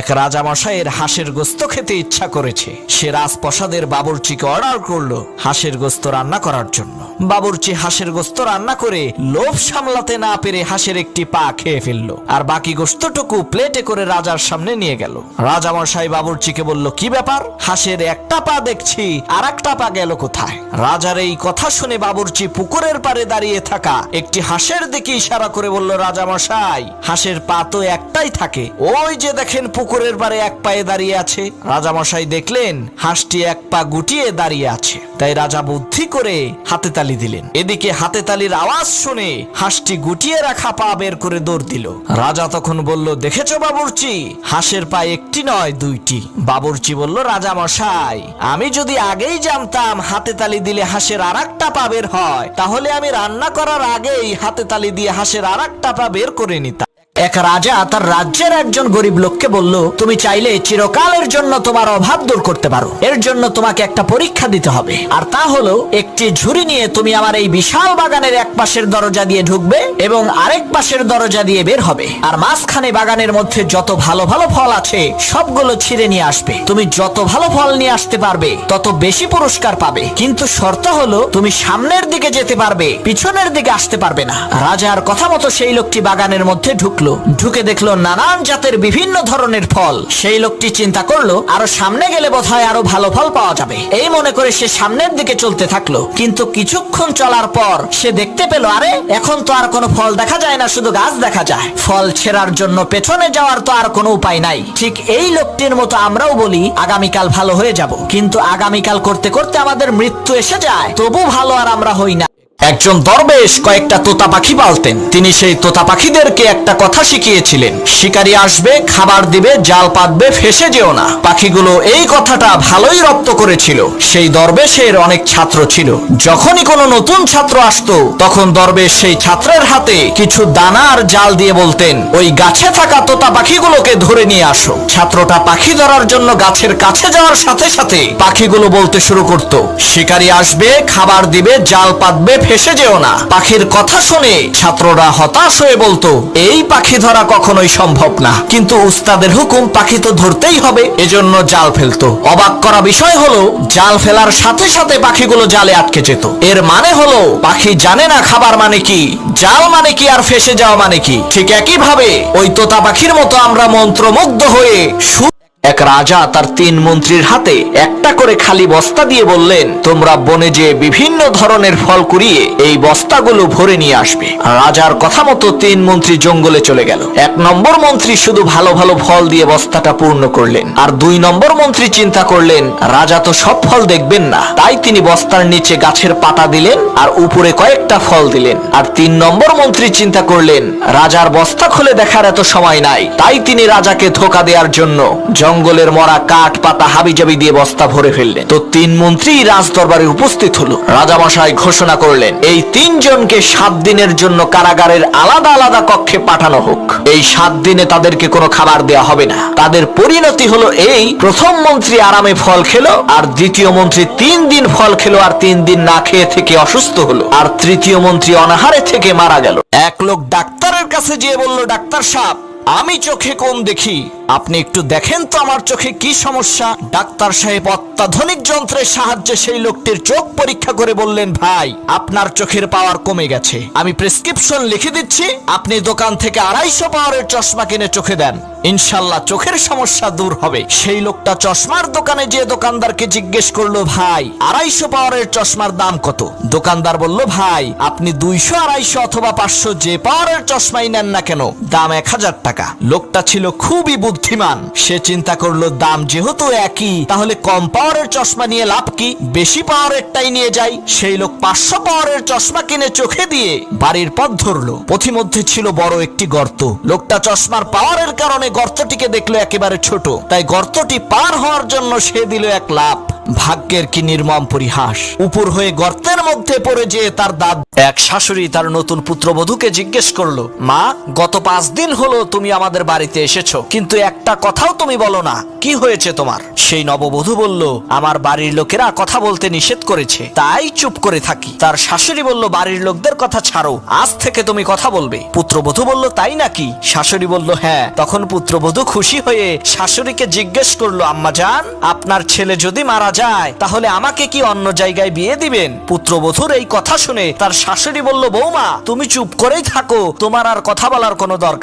এক রাজামশাইয়ের হাঁসের গোস্ত খেতে ইচ্ছা করেছে। সে রাজপ্রসাদের বাবুর্চিকে অর্ডার করল হাঁসের গোস্ত রান্না করার জন্য। বাবুর্চি হাঁসের গোস্ত রান্না করে লোভ সামলাতে না পেরে হাঁসের একটি পা খেয়ে ফেলল আর বাকি গোস্তটুকু প্লেটে করে রাজার সামনে নিয়ে গেল। রাজামশাই বাবুর্চিকে বলল, কি ব্যাপার? হাঁসের একটা পা দেখছি আর একটা পা গেল কোথায়? রাজার এই কথা শুনে বাবুর্চি পুকুরের পারে দাঁড়িয়ে থাকা একটি হাঁসের দিকে ইশারা করে বলল, রাজামশাই, হাঁসের পা তো একটাই থাকে। ওই যে দেখেন পুকুরের পারে এক পায়ে দাঁড়িয়ে আছে। রাজামশাই দেখলেন, হাঁসটি এক পা গুটিয়ে দাঁড়িয়ে আছে। তাই রাজা বুদ্ধি করে হাতে তালি দিলেন। এদিকে হাতে তালির আওয়াজ শুনে হাঁসটি গুটিয়ে রাখা পা বের করে দৌড় দিল। রাজা তখন বলল, দেখেছ বাবুর্চি? হাঁসের পা একটি নয়, দুইটি। বাবুর্চি বলল রাজা মশাই আমি যদি আগেই জানতাম হাতে তালি দিলে হাঁসের আর একটা পা বের হয়, তাহলে আমি রান্না করার আগেই হাতে তালি দিয়ে হাঁসের আর একটা পা বের করে নিতাম। এক রাজা তার রাজ্যের একজন গরিব লোককে বলল, তুমি চাইলে চিরকালের জন্য তোমার অভাব দূর করতে পারো। এর জন্য তোমাকে একটা পরীক্ষা দিতে হবে। আর তা হলো, একটি ঝুড়ি নিয়ে তুমি আমার এই বিশাল বাগানের এক পাশের দরজা দিয়ে ঢুকবে এবং আরেক পাশের দরজা দিয়ে বের হবে। আর মাঝখানে বাগানের মধ্যে যত ভালো ভালো ফল আছে, সবগুলো ছিঁড়ে নিয়ে আসবে। তুমি যত ভালো ফল নিয়ে আসতে পারবে, তত বেশি পুরস্কার পাবে। কিন্তু শর্ত হলো, তুমি সামনের দিকে যেতে পারবে, পিছনের দিকে আসতে পারবে না। রাজার কথা মতো সেই লোকটি বাগানের মধ্যে ঢুকলো। ঢুকে দেখল নানান জাতের বিভিন্ন ধরনের ফল। সেই লোকটি চিন্তা করল, আরও সামনে গেলে বোধহয় আরও ভালো ফল পাওয়া যাবে। এই মনে করে সে সামনের দিকে চলতে থাকল, কিন্তু কিছুক্ষণ চলার পর সে দেখতে পেল, আরে, এখন তো আর কোনো ফল দেখা যায় না, শুধু গাছ দেখা যায়। ফল ছেঁড়ার জন্য পেছনে যাওয়ার তো আর কোনো উপায় নাই। ঠিক এই লোকটির মতো আমরাও বলি, আগামীকাল ভালো হয়ে যাব। কিন্তু আগামীকাল করতে করতে আমাদের মৃত্যু এসে যায়, তবু ভালো আর আমরা হই না। একজন দরবেশ কয়েকটা তোতা পাখি পালতেন। তিনি সেই তোতা পাখিদেরকে একটা কথা শিখিয়েছিলেন। শিকারী আসবে, খাবার দিবে, জাল পাতবে, ফেসে যেও না। পাখিগুলো এই কথাটা ভালোই রপ্ত করেছিল। সেই দরবেশের অনেক ছাত্র ছিল। যখনই কোনো নতুন ছাত্র আসত, তখন দরবেশ সেই ছাত্রের হাতে কিছু দানা আর জাল দিয়ে বলতেন, ওই গাছে থাকা তোতা পাখিগুলোকে ধরে নিয়ে আসো। ছাত্রটা পাখি ধরার জন্য গাছের কাছে যাওয়ার সাথে সাথে পাখিগুলো বলতে শুরু করত, শিকারী আসবে, খাবার দিবে, জাল পাতবে ফেসে যেও না। পাখির কথা শুনে ছাত্ররা হতাশ হয়ে বলতো, এই পাখি ধরা কখনোই সম্ভব না। কিন্তু উস্তাদের হুকুম পাখি তো ধরতেই হবে। এজন্য জাল ফেলতো। অবাক করা বিষয় হলো, জাল ফেলার সাথে সাথে পাখিগুলো জালে আটকে যেত। এর মানে হলো, পাখি জানে না খাবার মানে কি, জাল মানে কি, আর ফেসে যাওয়া মানে কি। ঠিক একই ভাবে ওই তোতা পাখির মতো আমরা মন্ত্রমুগ্ধ হয়ে এক রাজা তার তিন মন্ত্রীর হাতে একটা করে খালি বস্তা দিয়ে বললেন, তোমরা বনে যে বিভিন্ন ধরনের ফল কুড়িয়ে এই বস্তাগুলো ভরে নিয়ে আসবে। রাজার কথা মতো তিন মন্ত্রী জঙ্গলে চলে গেল। এক নম্বর মন্ত্রী শুধু ভালো ভালো ফল দিয়ে বস্তাটা পূর্ণ করলেন, আর দুই নম্বর মন্ত্রী চিন্তা করলেন, রাজা তো সব ফল দেখবেন না। তাই তিনি বস্তার নিচে গাছের পাতা দিলেন আর উপরে কয়েকটা ফল দিলেন। আর তিন নম্বর মন্ত্রী চিন্তা করলেন, রাজার বস্তা খুলে দেখার এত সময় নাই। তাই তিনি রাজাকে ধোকা দেওয়ার জন্য জঙ্গলের মরা কাঠ পাতা হাবিজাবি দিয়ে বস্তা ভরে ফেললেন। তো তিন মন্ত্রী রাজ দরবারে উপস্থিত হলো। রাজামশাই ঘোষণা করলেন, এই তিনজনকে সাত দিনের জন্য কারাগারের আলাদা আলাদা কক্ষে পাঠানো হোক। এই সাত দিনে তাদেরকে কোনো খাবার দেওয়া হবে না। তাদের পরিণতি হলো এই, প্রথম মন্ত্রী আরামে ফল খেলো, আর দ্বিতীয় মন্ত্রী তিন দিন ফল খেলো, আর তিন দিন না খেয়ে থেকে অসুস্থ হলো। আর তৃতীয় মন্ত্রী অনাহারে থেকে মারা গেল। এক লোক ডাক্তারের কাছে যেয়ে বলল, ডাক্তার সাহেব, আমি চোখে কম দেখি? আপনি একটু দেখেন তো আমার চোখে কি সমস্যা। ডাক্তার সাহেব অত্যাধুনিক যন্ত্রের সাহায্যে সেই লোকটির চোখ পরীক্ষা করে বললেন, ভাই, আপনার চোখের পাওয়ার কমে গেছে। আমি প্রেসক্রিপশন লিখে দিচ্ছি, আপনি দোকান থেকে আড়াইশো পাওয়ারের চশমা কিনে চোখে দেন। ইনশাল্লাহ চোখের সমস্যা দূর হবে। সেই লোকটা চশমার দোকানে যে দোকানদারকে জিজ্ঞেস করল, ভাই, আড়াইশো পাওয়ারের চশমার দাম কত? দোকানদার বলল, ভাই, আপনি দুইশো, আড়াইশো অথবা পাঁচশো যে পাওয়ারের চশমাই নেন না কেন, দাম এক হাজার টাকা। লোকটা ছিল খুবই বুদ্ধিমান। সে চিন্তা করল, দাম যেহেতু একই, তাহলে কম পাওয়ারের চশমা নিয়ে লাভ কি? বেশি পাওয়ারেরটাই নিয়ে যাই। সেই লোক পাঁচশো পাওয়ারের চশমা কিনে চোখে দিয়ে বাড়ির পথ ধরলো। পথিমধ্যে ছিল বড় একটি গর্ত। লোকটা চশমার পাওয়ারের কারণে গর্তটিকে দেখল একেবারে ছোট। তাই গর্তটি পার হওয়ার জন্য সে দিল এক লাভ ভাগ্যের কি নির্মম পরিহাস। উপর হয়ে গর্তের মধ্যে পড়ে যেয়ে তার দাঁত এক শাশুড়ি তার নতুন পুত্রবধূকে জিজ্ঞেস করল, মা, গত পাঁচ দিন হলো তুমি আমাদের বাড়িতে এসেছ, কিন্তু একটা কথাও তুমি বলো না, কি হয়েছে তোমার? সেই নববধূ বলল, আমার বাড়ির লোকেরা কথা বলতে নিষেধ করেছে, তাই চুপ করে থাকি। তার শাশুড়ি বলল, বাড়ির লোকদের কথা ছাড়ো, আজ থেকে তুমি কথা বলবে। পুত্রবধূ বলল, তাই নাকি? শাশুড়ি বলল হ্যাঁ। তখন পুত্রবধূ খুশি হয়ে শাশুড়িকে জিজ্ঞেস করল, আম্মা জান আপনার ছেলে যদি মারা যায়, তাহলে আমাকে কি অন্য জায়গায় বিয়ে দিবেন? পুত্রবধূর এই কথা শুনে তার শাশুড়ি বলল বৌমা তুমি চুপ করেই থাকো তোমার আর কথা বলার কোনো দরকার